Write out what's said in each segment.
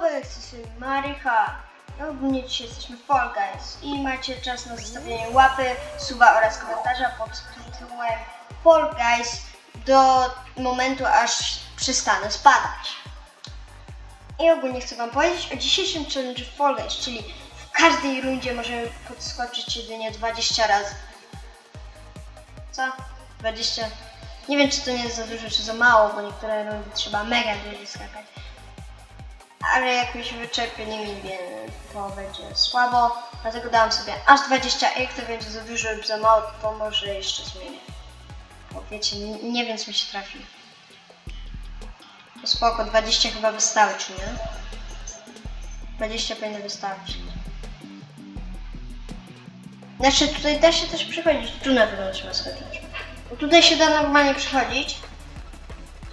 dobry, jesteśmy Marycha. No, Ogólnie dzisiaj jesteśmy Fall Guys i macie czas na zostawienie łapy, suba oraz komentarza pod tytułem Fall Guys do momentu, aż przestanę spadać. I ogólnie chcę Wam powiedzieć o dzisiejszym challenge Fall Guys, czyli w każdej rundzie możemy podskoczyć jedynie 20 razy. Co? 20? Nie wiem, czy to nie jest za dużo, czy za mało, bo niektóre rundy trzeba mega dużo skakać. Ale jak mi się wyczerpie limit, to będzie słabo. Dlatego dałam sobie aż 20, a jak to będzie za dużo lub za mało, to może jeszcze zmienię. Bo wiecie, nie, nie więc mi się trafi. To spoko, 20 chyba wystarczy, nie? 20 powinno wystarczyć. Znaczy tutaj da się też przechodzić, tu na pewno trzeba skoczyć. Tutaj się da normalnie przechodzić,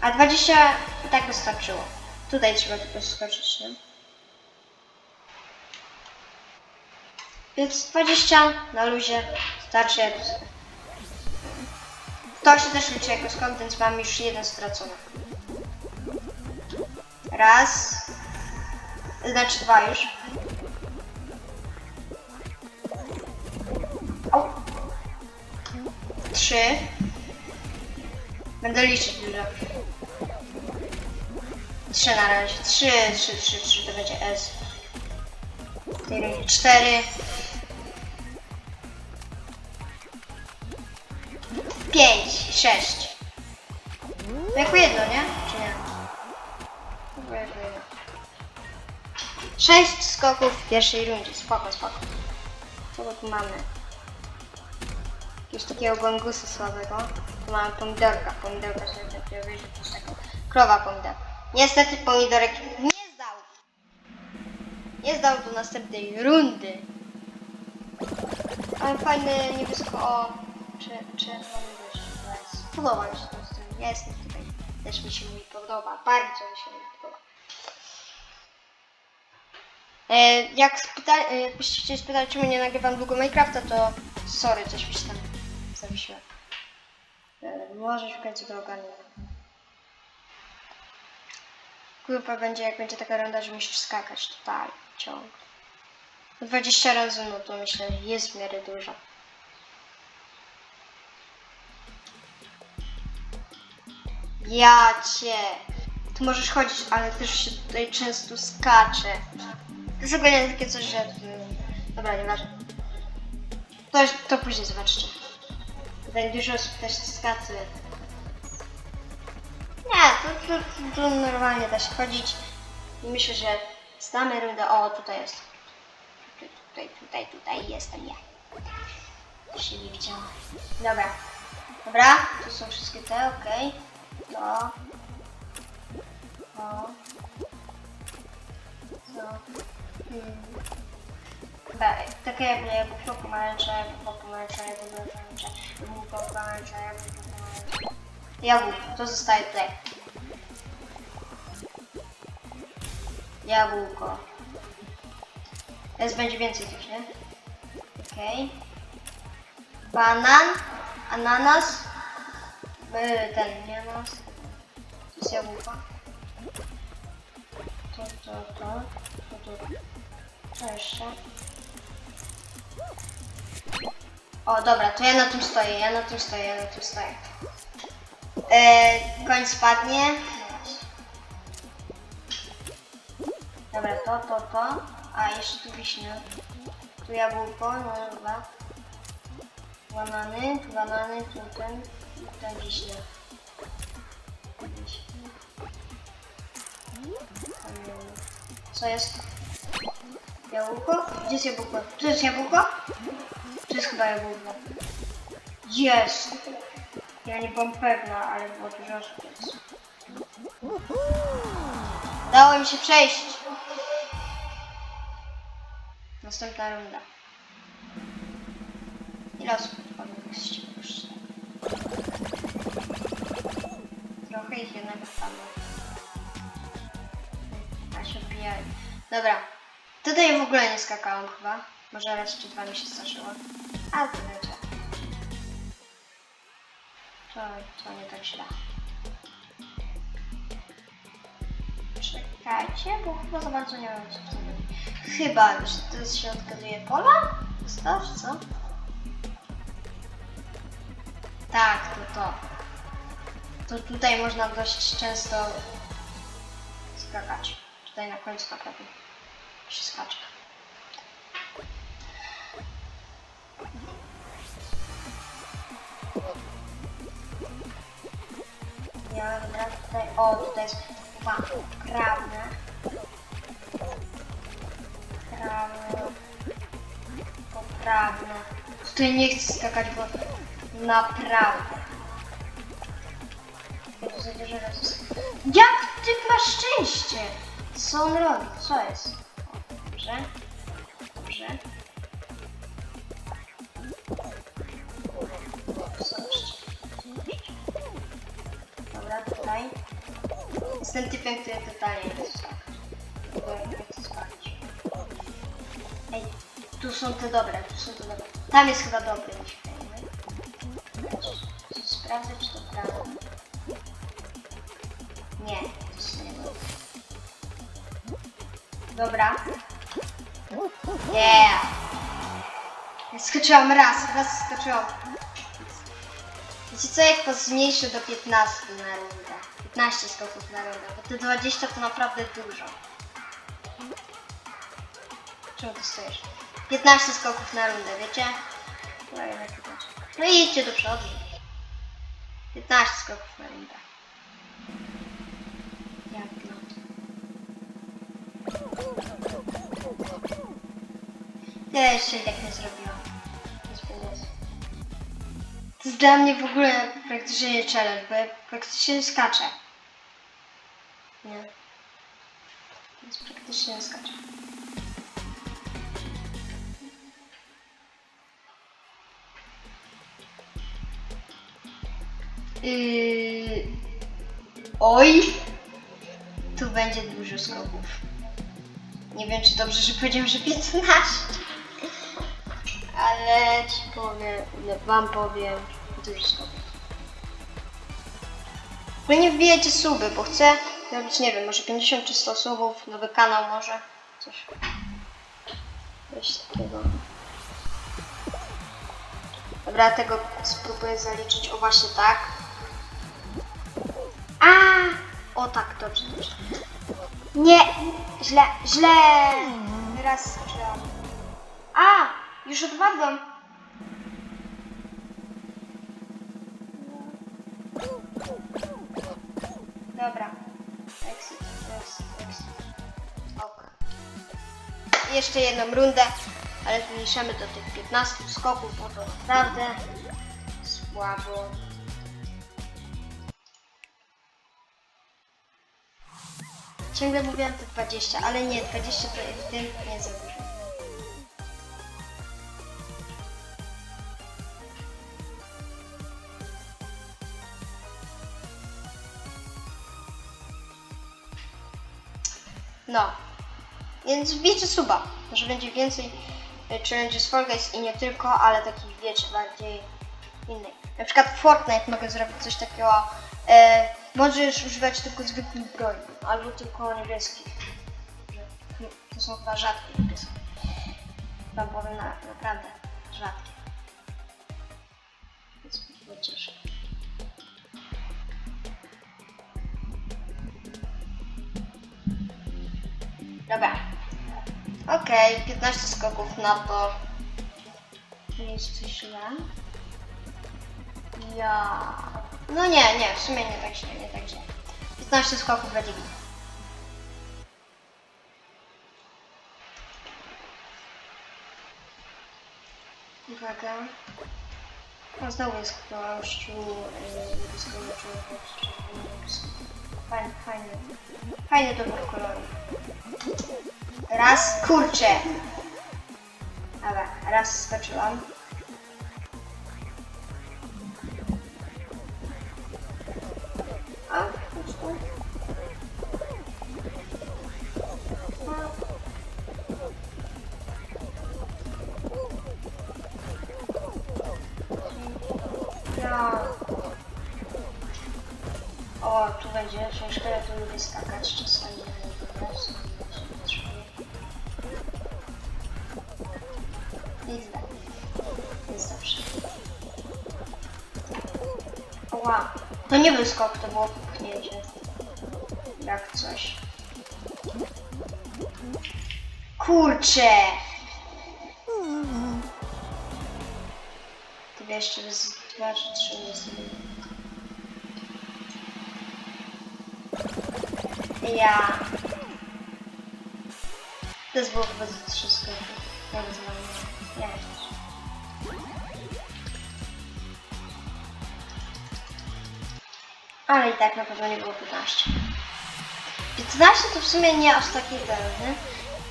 a 20 i tak wystarczyło. Tutaj trzeba tylko skoczyć, nie? Więc 20 na luzie starczy jak To się też liczy jako skok, więc mam już jeden stracony. Raz. Znaczy dwa już. Au. Trzy. Będę liczyć dużo. Trzy na razie. Trzy, trzy, trzy, trzy to będzie S. W tej rundzie cztery. Pięć, sześć. To jako jedno, nie? Czy nie? Jako jedno. Sześć skoków w pierwszej rundzie. Spoko, spoko. Co tu mamy? Jakiegoś takiego gongusa słabego. Tu mamy pomidorka. Pomidorka sobie takiego coś takiego. Krowa pomidorka. Niestety pomidorek nie zdał. Nie zdał do następnej rundy. Ale fajny niebiesko o czy, czerwony deszcz. Jest. Mi się ten styl. Jest tutaj. Też mi się mój podoba. Bardzo mi się mój podoba. E, jak spyta, e, jakbyście chcieli spytać, czemu nie nagrywam długo Minecrafta, to sorry, coś mi się tam zawiesiło. E, może w końcu to ogarnę. Grupa będzie, jak będzie taka runda, że musisz skakać tutaj, ciągle. 20 razy, no to myślę, że jest w miarę dużo. Ja cię. Tu możesz chodzić, ale też się tutaj często skacze. Ogólnie takie coś, że... Dobra, nieważne. To, to później zobaczycie. Tutaj dużo osób też skakuje. To, to, to normalnie da się chodzić. Myślę, że znamy rundę. O, tutaj jest. Tutaj, tutaj, tutaj, jestem ja. Się nie widziała. Dobra. Dobra, tu są wszystkie te, okej. To. To. To. Hmm. Dobra, takie jakby jabłko pomarańcze, jabłko pomarańcze, jabłko pomarańcze, jabłko pomarańcze, jabłko pomarańcze. Jabłko, to zostaje tutaj. Jabłko. Teraz będzie więcej tych, nie? Okej. Banan, ananas, yy, ten, nie ananas. To jest jabłko. To, to, to, to, to. Co jeszcze? O, dobra, to ja na tym stoję, ja na tym stoję, ja na tym stoję. E, koń spadnie. Dobra, to, to, to. A, jeszcze tu wiśnia. Tu jabłko, no dobra. Banany, tu banany, tu ten, ten. Mm, Co jest? Jabłko? Gdzie jest jabłko? Tu jest jabłko? Tu jest chyba jabłko. Jest! Ja nie byłam pewna, ale było dużo osób. więc- Dało mi się przejść. Następna runda. Ile osób już? Trochę ich jednak spadło. A się odbijają. Dobra. Tutaj w ogóle nie skakałam chyba. Może raz czy dwa mi się zdarzyło. Ale to będzie. To, to nie tak źle. Czekaj. Czekajcie, bo chyba za bardzo nie wiem co w tym. Chyba, że to jest, odgaduje pola? Czy co? Tak, to to. To tutaj można dość często skakać. Tutaj na końcu tak robi się skacze. Ja dobra, tutaj, o, tutaj jest chyba prawne poprawne. Poprawne. Tutaj nie chcę skakać, bo naprawdę. Ja Jak ty masz szczęście? Co on robi? Co jest? Dobrze. Dobrze. Dobra, tutaj. Jestem typem, który totalnie jest. Są te dobre, tu są te dobre. Tam jest chyba dobry niż fajny. Sprawdzę, czy to prawda. Nie, to jest nie dobre. Dobra. Yeah! Skoczyłam raz, raz skoczyłam. Wiecie co, jak to zmniejszę do 15 na rundę? 15 skoków na rundę, bo te 20 to naprawdę dużo. Czemu ty stoisz? 15 skoków na rundę, wiecie? No, i idźcie do przodu. 15 skoków na rundę. Jak no. Ja jeszcze tak nie zrobiłam. To jest dla mnie w ogóle praktycznie nie challenge, bo ja praktycznie nie skaczę. Oj! Tu będzie dużo skoków. Nie wiem, czy dobrze, że powiedziałem, że 15. Ale ci powiem, ile wam powiem, dużo skoków. Wy nie wbijajcie suby, bo chcę zrobić, nie wiem, może 50 czy 100 subów, nowy kanał może, coś. Coś takiego. Dobra, tego spróbuję zaliczyć, o właśnie tak. A! O tak, dobrze, dobrze. Nie! Źle, źle! Raz skoczyłam. A! Już odpadłam. Dobra. Exit, exit, exit. Ok. Jeszcze jedną rundę, ale zmniejszamy do tych 15 skoków, bo to naprawdę słabo. Ciągle mówiłam te 20, ale nie, 20 to w tym nie za dużo. No. Więc wbijcie suba, że będzie więcej e, challenges z Fall Guys i nie tylko, ale takich wiecie, bardziej innych. Na przykład Fortnite mogę zrobić coś takiego, e, możesz używać tylko zwykłych broni, albo tylko niebieskich. To są chyba rzadkie niebieskie. Wam powiem na, naprawdę rzadkie. Więc. Dobra. Okej, 15 skoków na to. Nie jest coś źle. Ja. No nie, nie, w sumie nie tak źle, nie tak źle. 15 skoków będzie git. Uwaga. O, znowu jest gościu yy, niebiesko-niebiesko. Fajny, fajny. Fajny dobór kolorów. Raz, kurczę. Dobra, raz skoczyłam. będzie ciężko, ja tu lubię skakać czasami, po prostu nie Nic. Jest dobrze. Wow. To nie był skok, to było pchnięcie. Jak coś. Kurczę! Tyle jeszcze raz dwa czy trzy Ja. To jest było chyba za trzy skoki. Jak zwalniam. Ja. Ale i tak na pewno nie było 15. 15 to w sumie nie aż takie źle,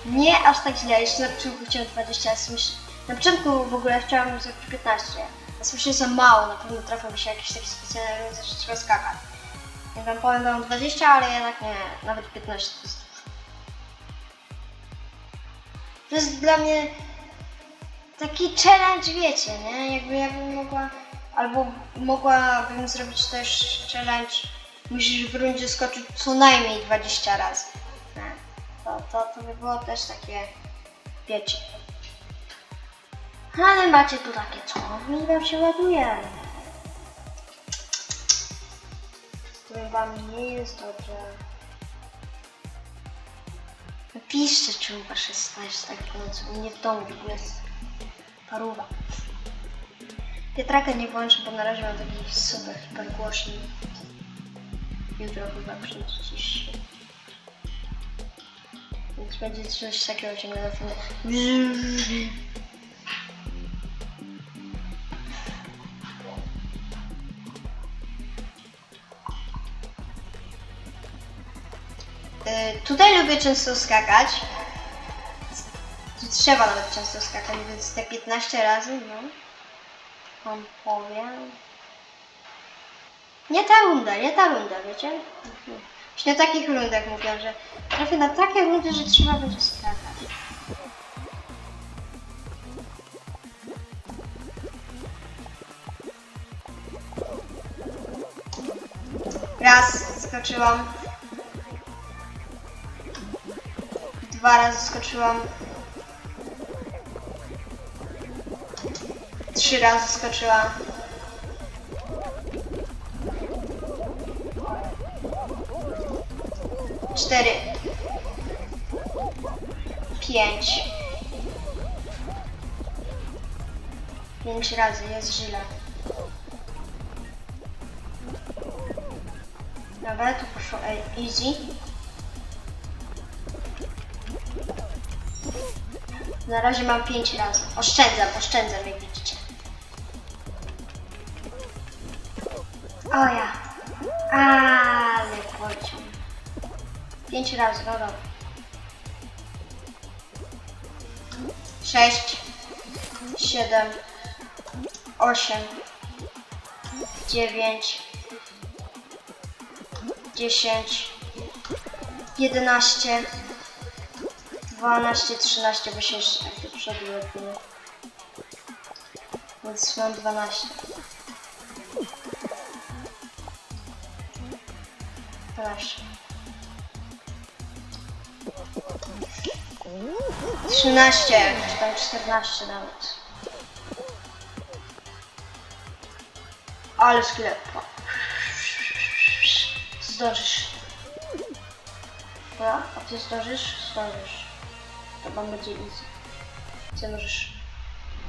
nie aż tak źle, jeszcze na początku chciałem 20, ale myśl... na początku w ogóle chciałam zrobić 15, ale myślę, że za mało, na pewno trafią mi się jakieś takie specjalne że trzeba skakać. Ja tam powiem wam 20, ale jednak nie, nawet 15 to jest dużo. To jest dla mnie taki challenge, wiecie, nie? Jakby ja bym mogła, albo mogłabym zrobić też challenge, musisz w rundzie skoczyć co najmniej 20 razy. To, to, to by było też takie, wiecie. Ale macie tu takie, co? Mi wam się ładuje. Powiem wam, nie jest dobrze. Napiszcie, czemu wasze stajesz tak w nocy. U mnie w domu w ogóle jest paruwa. Pietraka nie włączę, bo na razie mam taki super hipergłośnik. Jutro chyba przycisz się. Więc będzie coś takiego ciągle na Tutaj lubię często skakać. Tu trzeba nawet często skakać, więc te 15 razy, no. Wam powiem. Nie ta runda, nie ta runda, wiecie? Właśnie o takich rundach mówię, że trafię na takie rundy, że trzeba będzie skakać. Raz skoczyłam. Dwa razy skoczyłam. Trzy razy skoczyłam. Cztery. Pięć. Pięć razy, jest źle. Dobra, tu poszło e, easy. Na razie mam 5 razy. Oszczędzam, oszczędzam, jak widzicie. O ja. Ale pociąg. 5 razy, no dobra. 6, 7, 8, 9, 10, 11, 12, 13, bo się jeszcze tak do przodu lepiej. Więc mam 12. 12. 13, czy tam 14 nawet. Ale sklepa. Zdążysz. Dobra, a ty zdążysz? Zdążysz. To wam będzie easy. Ty możesz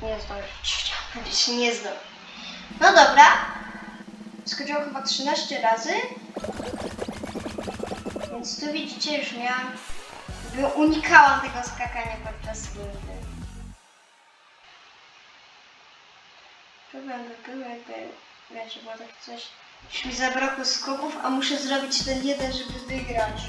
nie zdążyć. Nie zdążyć. No dobra. Skoczyłam chyba 13 razy. Więc tu widzicie, już miałam... Unikałam tego skakania podczas rundy. Problem by był jakby, wiecie, było tak coś... Już mi zabrakło skoków, a muszę zrobić ten jeden, żeby wygrać.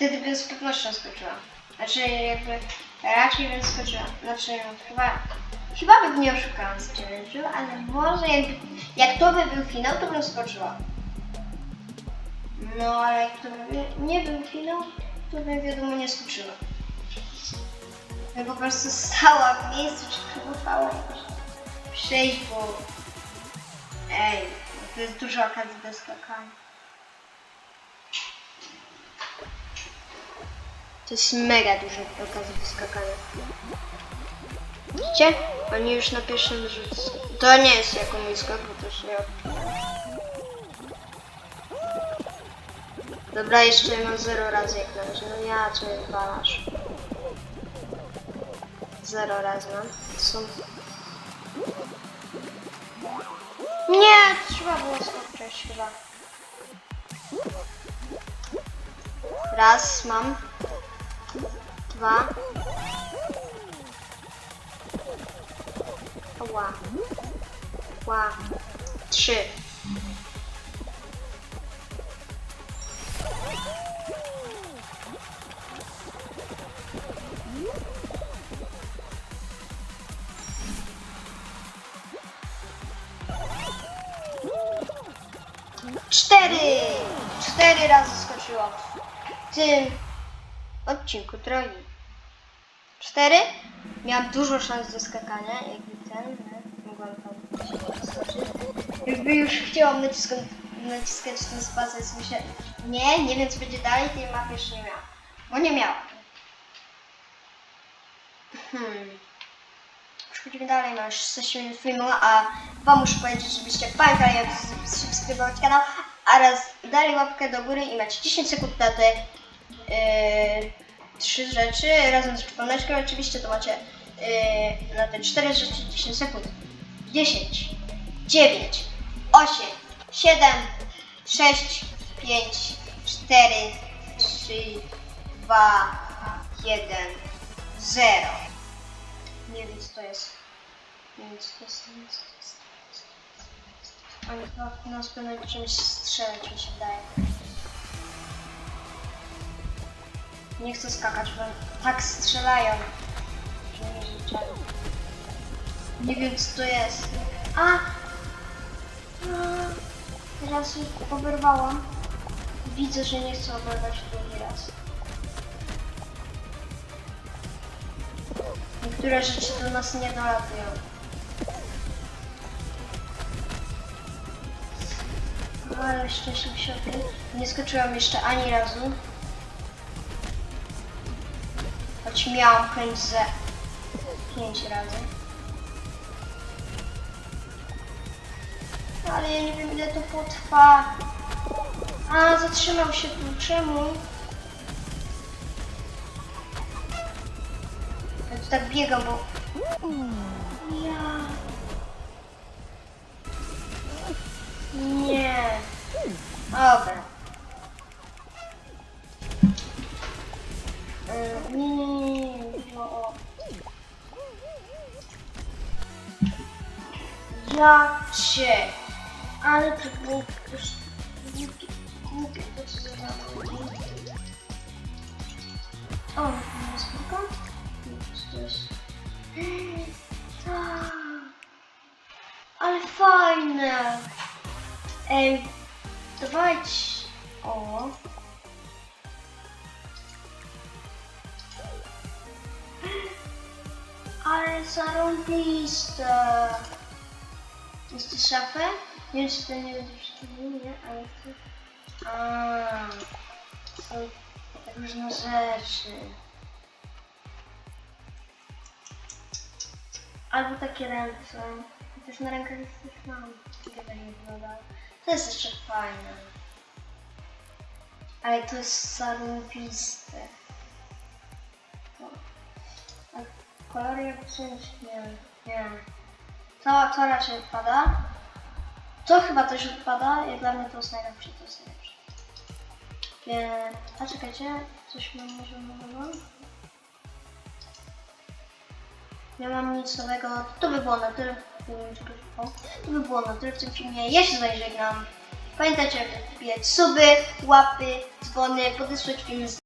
Wtedy bym z pewnością skoczyła. Znaczy jakby raczej bym skoczyła. Znaczy chyba, chyba bym nie oszukałam z challenge'u, ale może jakby, jak to by był finał, to bym skoczyła. No ale jak to by nie był finał, to bym wiadomo nie skoczyła. Ja po prostu stała w miejscu, czy próbowała jakoś przejść, bo ej, to jest dużo okazji do skakania. To jest mega dużo okazji do skakania. Widzicie? Oni już na pierwszym rzucie To nie jest jako mój skok, bo to się... Dobra, jeszcze mam 0 razy jak na razie. No ja co mnie walasz. 0 razy mam. Są... Nie, trzeba było skoczyć chyba. Raz mam dwa. Ła. Ła. Trzy. Cztery! Cztery razy skoczyło w tym odcinku troli. 4. Miałam dużo szans do skakania, jakby ten, mogłam tam. Jakby już chciałam naciskać, naciskać ten spacer, słyszę, nie, nie wiem co będzie dalej, tej mapy jeszcze nie miałam, bo nie miałam. Hmm. Przechodzimy dalej, mam już 6 minut filmu, a wam muszę powiedzieć, żebyście pamiętali jak subskrybować kanał, a raz dali łapkę do góry i macie 10 sekund na te yy, trzy rzeczy, razem z przypomneczką oczywiście, to macie yy, na te cztery rzeczy 10 sekund. 10, 9, 8, 7, 6, 5, 4, 3, 2, 1, 0. Nie wiem co to jest. Nie wiem co to jest. Nie wiem co to jest. Oni chyba nas będą czymś strzelać mi się wydaje. Nie chcę skakać, bo tak strzelają. Nie wiem co to jest. A! A! Teraz ich oberwałam. Widzę, że nie chcę oberwać drugi raz. Niektóre rzeczy do nas nie dolatują. Ale szczęśliwie się. Nie skoczyłam jeszcze ani razu. Choć miałam chęć ze 5 razy. Ale ja nie wiem ile to potrwa. A, zatrzymał się tu. Czemu? Ja tu tak biegam, bo... Ja... Nie. Dobra. Y, Nie, nie, nie, nie, nie. No. Ja cię. Ale to było już głupie, to co zrobiłem. O, nie spoko? Co to jest? Tak. Ale fajne. Ej, dawajcie. O. Ale zarąbiste. Jest to szafę? Nie wiem, czy to nie będzie wszystkiego, nie? Ale to... A, są różne rzeczy. Albo takie ręce. Chociaż na rękach już coś mam. To nie wygląda. To jest jeszcze fajne. Ale to jest zarąbiste. To. Kolory jak? Nie Nie To, to raczej odpada. To chyba też odpada. Jak dla mnie to jest najlepsze, to jest najlepsze. Więc... A czekajcie, coś mam może nowego? Nie mam nic nowego. To by było na tyle. To by było na tyle w tym filmie. Ja się zażegnam. Pamiętajcie, aby wbijać suby, łapy, dzwony, podesłać film z